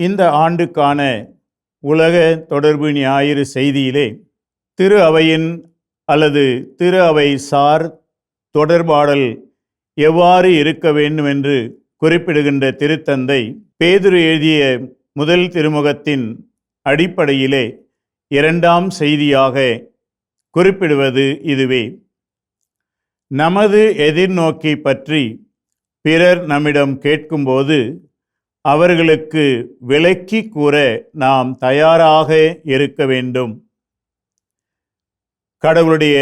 இந்த ஆண்டுக்கான உலக தொடர்பு ஞாயிறு செய்தியிலே திரு அவையின் அல்லது திரு அவை சார் தொடர்பாடல் எவ்வாறு இருக்க வேண்டும் என்று குறிப்பிடுகின்ற திருத்தந்தை பேதுரு எழுதிய முதல் திருமுகத்தின் அடிப்படையிலே இரண்டாம் செய்தியாக குறிப்பிடுவது இதுவே. நமது எதிர்நோக்கி பற்றி பிறர் நம்மிடம் கேட்கும்போது அவர்களுக்கு விளக்கி கூற நாம் தயாராக இருக்க வேண்டும். கடவுளுடைய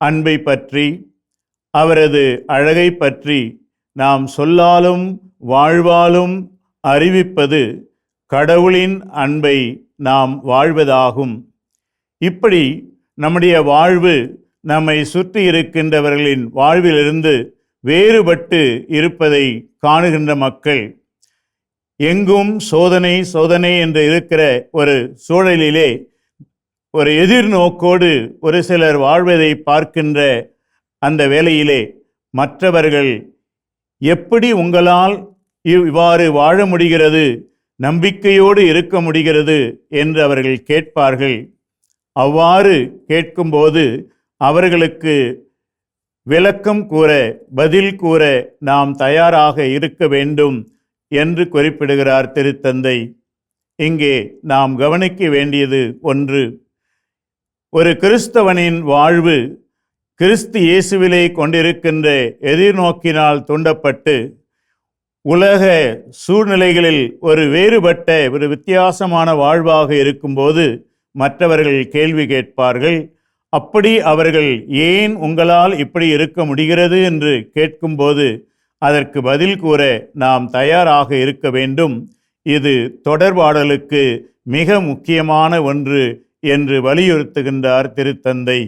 அன்பை பற்றி அவரது அழகை பற்றி நாம் சொல்லாலும் வாழ்வாலும் அறிவிப்பது கடவுளின் அன்பை நாம் வாழ்வதாகும். இப்படி நம்முடைய வாழ்வு நம்மை சுற்றி இருக்கின்றவர்களின் வாழ்விலிருந்து வேறுபட்டு இருப்பதை காணுகின்ற மக்கள் எங்கும் சோதனை சோதனை என்று இருக்கிற ஒரு சூழலிலே ஒரு எதிர்நோக்கோடு ஒரு சிலர் வாழ்வதை பார்க்கின்ற அந்த வேளையிலே மற்றவர்கள் எப்படி உங்களால் இவ்- இவ்வாறு வாழ முடிகிறது நம்பிக்கையோடு இருக்க முடிகிறது என்று அவர்கள் கேட்பார்கள். அவ்வாறு கேட்கும்போது அவர்களுக்கு விளக்கம் கூற பதில் கூற நாம் தயாராக இருக்க வேண்டும். என்று குறிப்பிடுகிறார் திருத்தந்தை. இங்கே நாம் கவனிக்க வேண்டியது ஒன்று. ஒரு கிறிஸ்தவனின் வாழ்வு கிறிஸ்து இயேசுவிலே கொண்டிருக்கின்ற எதிர்நோக்கினால் தூண்டப்பட்டு உலக சூழ்நிலைகளில் ஒரு வேறுபட்ட ஒரு வித்தியாசமான வாழ்வாக இருக்கும்போது மற்றவர்கள் கேள்வி கேட்பார்கள். அப்படி அவர்கள் ஏன் உங்களால் இப்படி இருக்க முடிகிறது என்று கேட்கும்போது அதற்கு பதில் கூற நாம் தயாராக இருக்க வேண்டும். இது தொடர்பாடலுக்கு மிக முக்கியமான ஒன்று என்று வலியுறுத்துகின்றார் திருத்தந்தை.